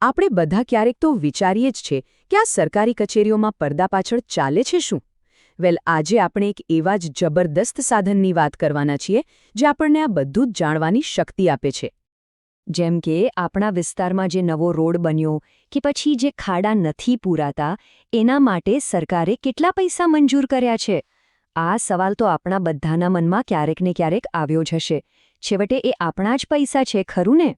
આપણે બધા ક્યારેક તો વિચારીએ જ છે કે આ સરકારી કચેરીઓમાં પડદા પાછળ ચાલે છે શું? વેલ, આજે આપણે એક એવા જ જબરદસ્ત સાધનની વાત કરવાના છીએ જે આપણને આ બધું જ જાણવાની શક્તિ આપે છે. જેમ કે આપણા વિસ્તારમાં જે નવો રોડ બન્યો કે પછી જે ખાડા નથી પૂરાતા, એના માટે સરકારે કેટલા પૈસા મંજૂર કર્યા છે? આ સવાલ તો આપણા બધાના મનમાં ક્યારેક ને ક્યારેક આવ્યો જ હશે. છેવટે એ આપણા જ પૈસા છે, ખરું ને?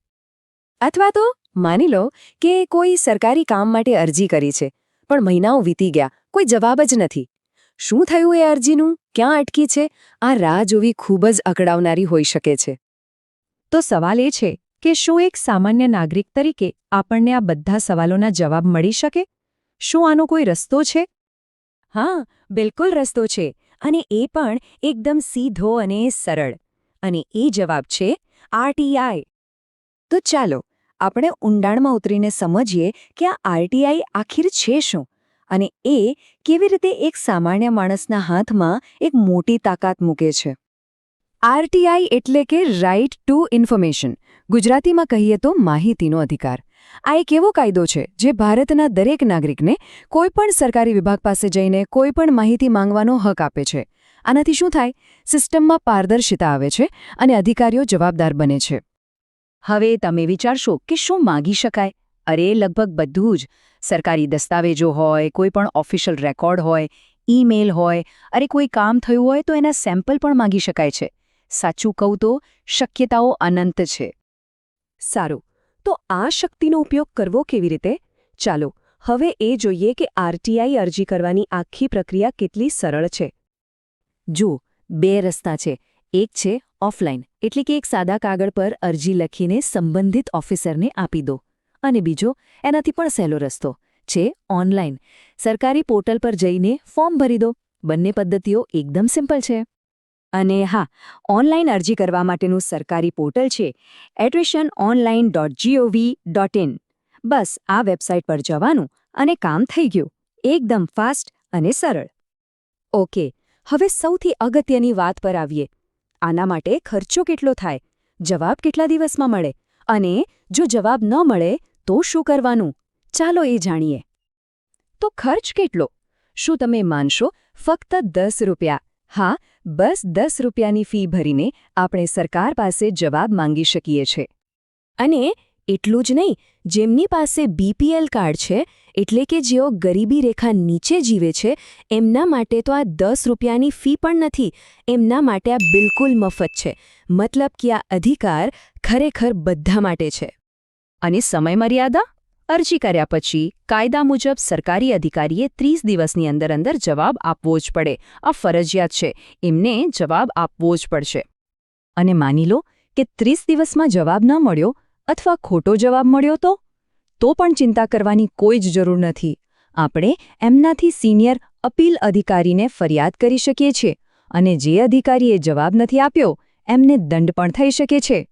અથવા તો માની લો કે કોઈ સરકારી કામ માટે અરજી કરી છે, પણ મહિનાઓ વીતી ગયા, કોઈ જવાબ જ નથી. શું થયું એ અરજીનું? ક્યાં અટકી છે? આ રાહ જોવી ખૂબ જ અકળાવનારી હોઈ શકે છે. તો સવાલ એ છે કે શું એક સામાન્ય નાગરિક તરીકે આપણને આ બધા સવાલોના જવાબ મળી શકે? શું આનો કોઈ રસ્તો છે? હા, બિલકુલ રસ્તો છે, અને એ પણ એકદમ સીધો અને સરળ. અને એ જવાબ છે આરટીઆઈ તો ચાલો આપણે ઊંડાણમાં ઉતરીને સમજીએ કે આ આરટીઆઈ આખીર છે શું અને એ કેવી રીતે એક સામાન્ય માણસના હાથમાં એક મોટી તાકાત મૂકે છે. આરટીઆઈ એટલે કે રાઇટ ટુ ઇન્ફોર્મેશન, ગુજરાતીમાં કહીએ તો માહિતીનો અધિકાર. આ એક એવો કાયદો છે જે ભારતના દરેક નાગરિકને કોઈપણ સરકારી વિભાગ પાસે જઈને કોઈપણ માહિતી માંગવાનો હક આપે છે. આનાથી શું થાય? સિસ્ટમમાં પારદર્શિતા આવે છે અને અધિકારીઓ જવાબદાર બને છે. હવે તમે વિચારશો કે શું માગી શકાય? અરે, લગભગ બધું જ. સરકારી દસ્તાવેજો હોય, કોઈ પણ ઓફિશિયલ રેકોર્ડ હોય, ઈમેલ હોય, અરે, કોઈ કામ થયું હોય તો એના સેમ્પલ પણ માગી શકાય છે. સાચું કહું તો, શક્યતાઓ અનંત છે. સારું. તો આ શક્તિનો ઉપયોગ કરવો કેવી રીતે? ચાલો, હવે એ જોઈએ કે આરટીઆઈ અરજી કરવાની આખી પ્રક્રિયા કેટલી સરળ છે. જુઓ, બે રસ્તા છે. એક છે, ઓફલાઈન, એટલે કે એક સાદા કાગળ પર અરજી લખીને સંબંધિત ઓફિસરને આપી દો. અને બીજો, એનાથી પણ સહેલો રસ્તો, છે, ઓનલાઈન, સરકારી પોર્ટલ પર જઈને ફોર્મ ભરી દો. બંને પદ્ધતિઓ એકદમ સિમ્પલ છે. અને હા, ઓનલાઈન અરજી કરવા માટેનું સરકારી પોર્ટલ છે એડ્રેશન online dot G O V dot in બસ, આ વેબસાઇટ પર જવાનું અને કામ થઈ ગયું. એકદમ ફાસ્ટ અને સરળ. ઓકે, હવે સૌથી અગત્યની વાત પર આવીએ. આના માટે ખર્ચો કેટલો થાય? જવાબ કેટલા દિવસમાં મળે? અને જો જવાબ ન મળે, તો શું કરવાનું? ચાલો એ જાણીએ. તો ખર્ચ કેટલો? શું તમે માનશો? ફક્ત દસ રૂપિયા. હા, બસ દસ રૂપિયાની ફી ભરીને આપણે સરકાર પાસે જવાબ માંગી શકીએ છીએ અને એટલું જ નહીં, જેમની પાસે બીપીએલ કાર્ડ છે, એટલે કે જેઓ ગરીબી રેખા નીચે જીવે છે, એમના માટે તો આ દસ રૂપિયાની ફી પણ નથી, એમના માટે આ બિલકુલ મફત છે, મતલબ કે આ અધિકાર ખરેખર બધા માટે છે. અને સમયમર્યાદા અરજી કર્યા પછી કાયદા મુજબ સરકારી અધિકારીએ ત્રીસ દિવસની અંદર અંદર જવાબ આપવો જ પડે, આ ફરજિયાત છે, એમને જવાબ આપવો જ પડશે. અને માની લો કે ત્રીસ દિવસમાં જવાબ ન મળ્યો અથવા ખોટો જવાબ મળ્યો તો? તો પણ ચિંતા કરવાની કોઈ જ જરૂર નથી. આપણે એમનાથી સિનિયર અપીલ અધિકારીને ફરિયાદ કરી શકીએ છીએ અને જે અધિકારીએ જવાબ નથી આપ્યો, એમને દંડ પણ થઈ શકે છે.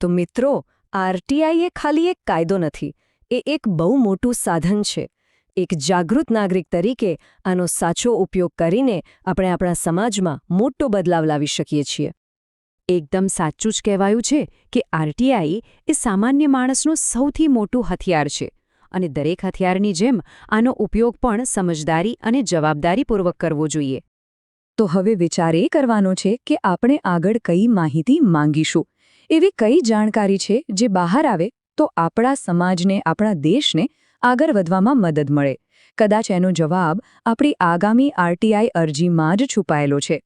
તો મિત્રો આરટીઆઈ એ ખાલી એક કાયદો નથી, એ એક બહુ મોટું સાધન છે. એક જાગૃત નાગરિક તરીકે આનો સાચો ઉપયોગ કરીને આપણે આપણા સમાજમાં મોટો બદલાવ લાવી શકીએ છીએ. એકદમ સાચું જ કહેવાયું છે કે આરટીઆઈ એ સામાન્ય માણસનું સૌથી મોટું હથિયાર છે અને દરેક હથિયારની જેમ આનો ઉપયોગ પણ સમજદારી અને જવાબદારીપૂર્વક કરવો જોઈએ. તો હવે વિચાર એ કરવાનો છે કે આપણે આગળ કઈ માહિતી માંગીશું. એવી કઈ જાણકારી છે જે બહાર આવે તો આપણા સમાજને, આપણા દેશને આગળ વધવામાં મદદ મળે. કદાચ એનો જવાબ આપણી આગામી આરટીઆઈ અરજીમાં જ છુપાયેલો છે.